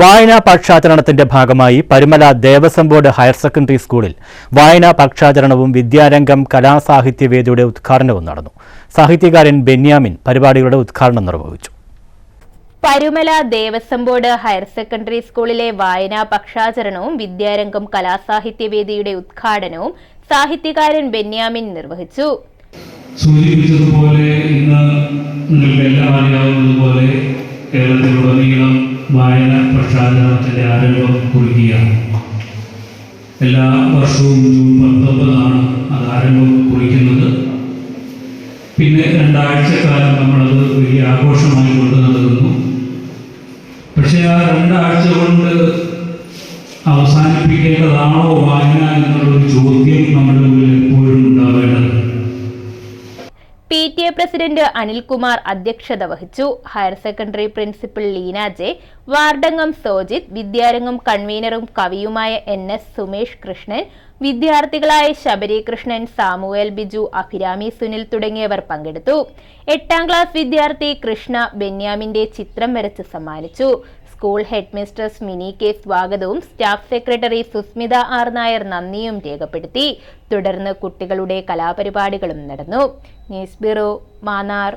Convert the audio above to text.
വായനാ പക്ഷാചരണത്തിന്റെ ഭാഗമായി Parumala Devaswom board higher secondary സ്കൂളിൽ വായനാ പക്ഷാചരണവും വിദ്യാരംഗം കലാസാഹിത്യവേദിയുടെ ഉദ്ഘാടനവും നടന്നു. സാഹിത്യകാരൻ ബെന്യാമിൻ പരിപാടികളുടെ ഉദ്ഘാടനം നിർവഹിച്ചു. Parumala Devaswom board higher secondary സ്കൂളിലെ വായനാ പക്ഷാചരണവും വിദ്യാരംഗം കലാസാഹിത്യവേദിയുടെ ഉദ്ഘാടനവും സാഹിത്യകാരൻ ബെന്യാമിൻ നിർവഹിച്ചു. സൂചിപ്പിച്ചതുപോലെ ഇന്ന് നിങ്ങൾക്ക് എല്ലാം അറിയാവുന്നതുപോലെ കേരളത്തിലുടനീളം വായന പക്ഷാചരണത്തിന്റെ ആരംഭം കുറിക്കുകയാണ് എല്ലാ വർഷവും ജൂൺ പത്തൊമ്പതാണ് അത് ആരംഭം കുറിക്കുന്നത്. പിന്നെ രണ്ടാഴ്ചക്കാലം നമ്മളത് വലിയ ആഘോഷമായി കൊണ്ടു നടക്കുന്നു. പക്ഷേ ആ രണ്ടാഴ്ച കൊണ്ട് അവസാനിപ്പിക്കേണ്ടതാണോ P T A president Anilkumar അധ്യക്ഷത വഹിച്ചു. Higher secondary principal Leena J വാർഡംഗം Sojith വിദ്യാരംഗം കൺവീനറും കവിയുമായ എൻ എസ് സുമേഷ് കൃഷ്ണൻ വിദ്യാർത്ഥികളായ ശബരി കൃഷ്ണൻ സാമുവേൽ ബിജു അഭിരാമി സുനിൽ തുടങ്ങിയവർ പങ്കെടുത്തു. എട്ടാം ക്ലാസ് വിദ്യാർത്ഥി കൃഷ്ണ ബെന്യാമിന്റെ ചിത്രം വരച്ച് സമ്മാനിച്ചു. സ്കൂൾ ഹെഡ് മിനി കെ സ്വാഗതവും staff secretary Susmitha R Nair നന്ദിയും രേഖപ്പെടുത്തി. തുടർന്ന് കുട്ടികളുടെ കലാപരിപാടികളും നടന്നു. News bureau Mannar.